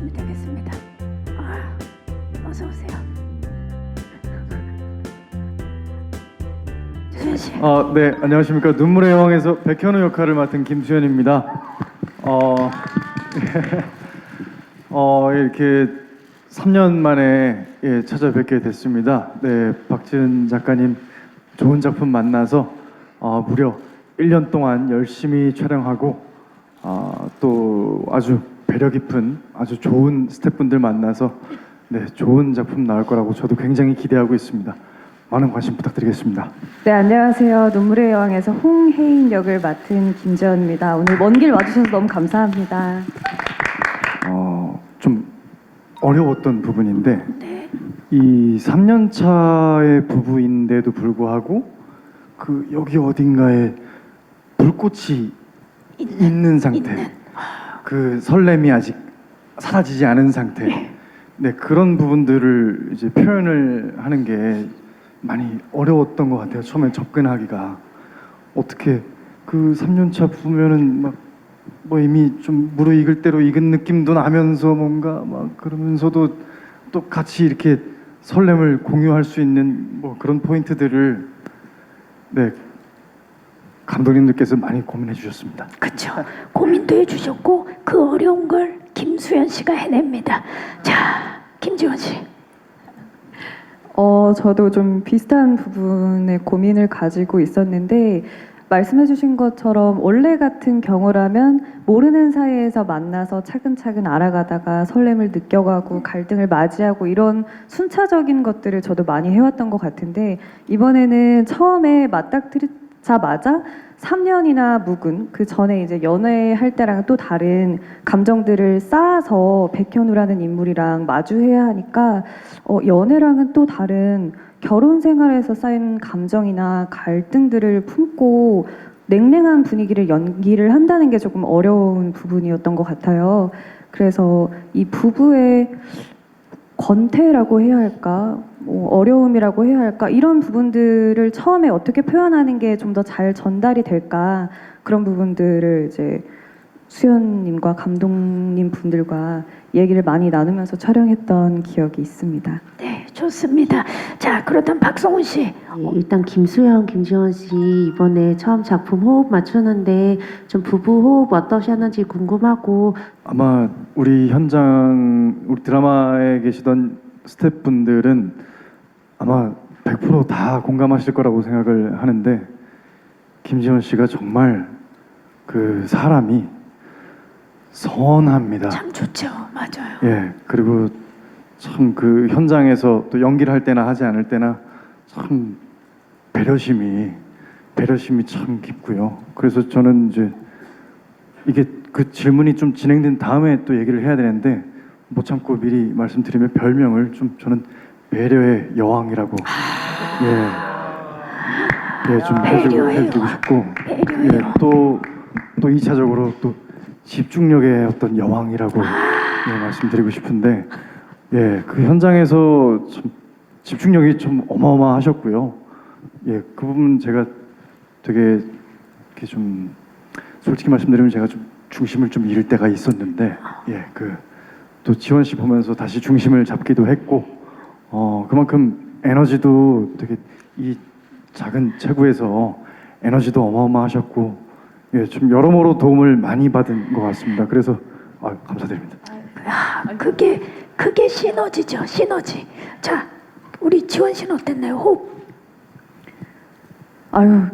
앉으시면 되겠습니다. 아, 어서 오세요. 수현 씨. 아, 네, 안녕하십니까. 눈물의 여왕에서 백현우 역할을 맡은 김수현입니다. 어, 어 이렇게 3년 만에 예, 찾아뵙게 됐습니다. 네, 박지은 작가님 좋은 작품 만나서 어, 무려 1년 동안 열심히 촬영하고 어, 또 아주 배려 깊은 아주 좋은 스태프분들 만나서 네, 좋은 작품 나올 거라고 저도 굉장히 기대하고 있습니다. 많은 관심 부탁드리겠습니다. 네, 안녕하세요. 눈물의 여왕에서 홍혜인 역을 맡은 김재원입니다. 오늘 먼 길 와주셔서 너무 감사합니다. 어, 좀 어려웠던 부분인데 네. 이 3년 차의 부부인데도 불구하고 그 여기 어딘가에 불꽃이 있는, 상태, 있는. 그 설렘이 아직 사라지지 않은 상태, 네 그런 부분들을 이제 표현을 하는 게 많이 어려웠던 것 같아요. 처음에 접근하기가 어떻게 그 3년 차 부부면은 막 뭐 이미 좀 무르익을 대로 익은 느낌도 나면서 뭔가 막 그러면서도 또 같이 이렇게 설렘을 공유할 수 있는 뭐 그런 포인트들을 네 감독님들께서 많이 고민해 주셨습니다. 그렇죠. 고민도 해주셨고 그 어려운 걸 김수현 씨가 해냅니다. 자, 김지원 씨. 어, 저도 좀 비슷한 부분에 고민을 가지고 있었는데 말씀해주신 것처럼 원래 같은 경우라면 모르는 사이에서 만나서 차근차근 알아가다가 설렘을 느껴가고 갈등을 맞이하고 이런 순차적인 것들을 저도 많이 해왔던 것 같은데 이번에는 처음에 맞닥뜨리 자마자 3년이나 묵은 그 전에 이제 연애할 때랑 또 다른 감정들을 쌓아서 백현우라는 인물이랑 마주해야 하니까 어, 연애랑은 또 다른 결혼 생활에서 쌓인 감정이나 갈등들을 품고 냉랭한 분위기를 연기를 한다는 게 조금 어려운 부분이었던 것 같아요. 그래서 이 부부의 권태라고 해야 할까, 뭐 어려움이라고 해야 할까 이런 부분들을 처음에 어떻게 표현하는 게 좀 더 잘 전달이 될까 그런 부분들을 이제 수연님과 감독님 분들과 얘기를 많이 나누면서 촬영했던 기억이 있습니다. 네, 좋습니다. 자, 그렇다면 박성훈 씨. 예, 일단 김수영, 김지원 씨 이번에 처음 작품 호흡 맞추는데 좀 부부 호흡 어떠셨는지 궁금하고 아마 우리 현장 우리 드라마에 계시던 스태프분들은 아마 100%다 공감하실 거라고 생각을 하는데 김지원 씨가 정말 그 사람이 선합니다. 참 좋죠. 맞아요. 예, 그리고 참 그 현장에서 또 연기를 할 때나 하지 않을 때나 참 배려심이 배려심이 참 깊고요. 그래서 저는 이제 이게 그 질문이 좀 진행된 다음에 또 얘기를 해야 되는데 못 참고 미리 말씀드리면 별명을 좀 저는 배려의 여왕이라고 예, 예, 좀 해주고 해주고. 싶고 예. 또또 2차적으로 또 집중력의 어떤 여왕이라고 예, 말씀드리고 싶은데 예, 그 현장에서 참 집중력이 좀 어마어마하셨고요. 예, 그 부분 제가 되게 이렇게 좀 솔직히 말씀드리면 제가 좀 중심을 좀 잃을 때가 있었는데 예, 그 또 지원 씨 보면서 다시 중심을 잡기도 했고 어, 그만큼 에너지도 되게 이 작은 체구에서 에너지도 어마어마하셨고 예, 좀 여러모로 도움을 많이 받은 것 같습니다. 그래서 아, 감사드립니다. 아, 그게 그게 시너지죠. 시너지. 자, 우리 지원 씨는 어땠나요? 호흡. 아유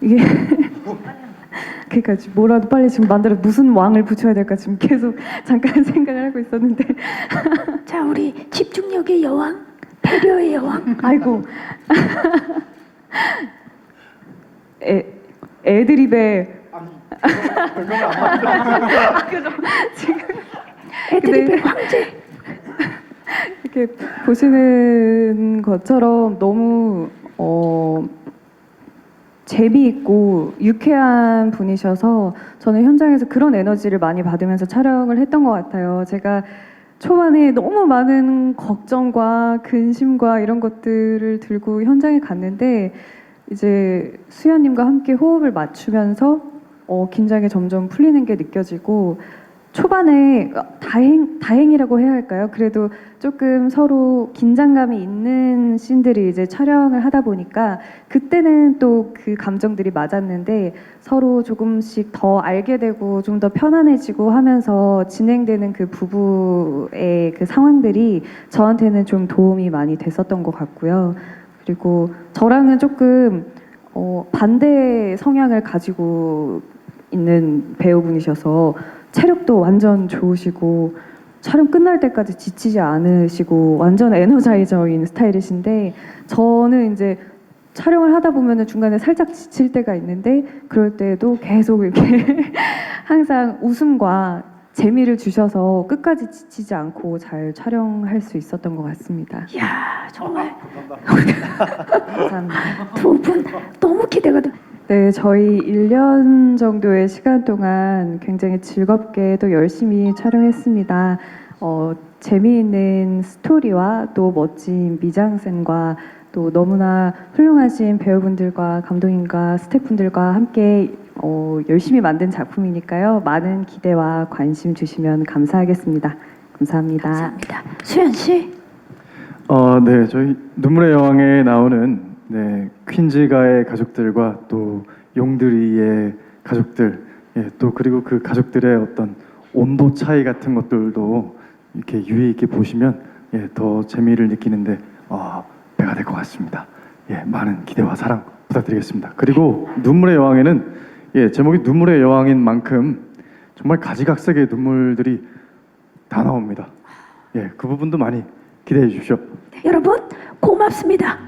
이게 그러니까 지금 뭐라도 빨리 지금 만들어 무슨 왕을 붙여야 될까 지금 계속 잠깐 생각을 하고 있었는데. 자, 우리 집중력의 여왕, 배려의 여왕. 아이고. 애 애드립에. 애드립의 근데- 황제. 이렇게 보시는 것처럼 너무 어 재미있고 유쾌한 분이셔서 저는 현장에서 그런 에너지를 많이 받으면서 촬영을 했던 것 같아요. 제가 초반에 너무 많은 걱정과 근심과 이런 것들을 들고 현장에 갔는데 이제 수연님과 함께 호흡을 맞추면서 어, 긴장이 점점 풀리는 게 느껴지고 초반에 어, 다행 다행이라고 해야 할까요? 그래도 조금 서로 긴장감이 있는 씬들이 이제 촬영을 하다 보니까 그때는 또 그 감정들이 맞았는데 서로 조금씩 더 알게 되고 좀 더 편안해지고 하면서 진행되는 그 부부의 그 상황들이 저한테는 좀 도움이 많이 됐었던 것 같고요. 그리고 저랑은 조금 어, 반대 성향을 가지고 있는 배우분이셔서 체력도 완전 좋으시고 촬영 끝날 때까지 지치지 않으시고 완전 에너자이저인 스타일이신데 저는 이제 촬영을 하다 보면은 중간에 살짝 지칠 때가 있는데 그럴 때도 계속 이렇게 항상 웃음과 재미를 주셔서 끝까지 지치지 않고 잘 촬영할 수 있었던 것 같습니다. 이야 정말 감사합니다. 두 분 너무 기대가 돼. 네, 저희 1년 정도의 시간 동안 굉장히 즐겁게 또 열심히 촬영했습니다. 어, 재미있는 스토리와 또 멋진 미장센과 또 너무나 훌륭하신 배우분들과 감독님과 스태프분들과 함께 어, 열심히 만든 작품이니까요. 많은 기대와 관심 주시면 감사하겠습니다. 감사합니다. 감사합니다. 수현 씨. 어, 네, 저희 눈물의 여왕에 나오는 네, 퀸즈가의 가족들과 또 용드리의 가족들, 예, 또 그리고 그 가족들의 어떤 온도 차이 같은 것들도 이렇게 유의 있게 보시면 예, 더 재미를 느끼는데 어, 배가 될 것 같습니다. 예, 많은 기대와 사랑 부탁드리겠습니다. 그리고 눈물의 여왕에는 예, 제목이 눈물의 여왕인 만큼 정말 가지각색의 눈물들이 다 나옵니다. 예, 그 부분도 많이 기대해 주십시오. 네, 여러분 고맙습니다.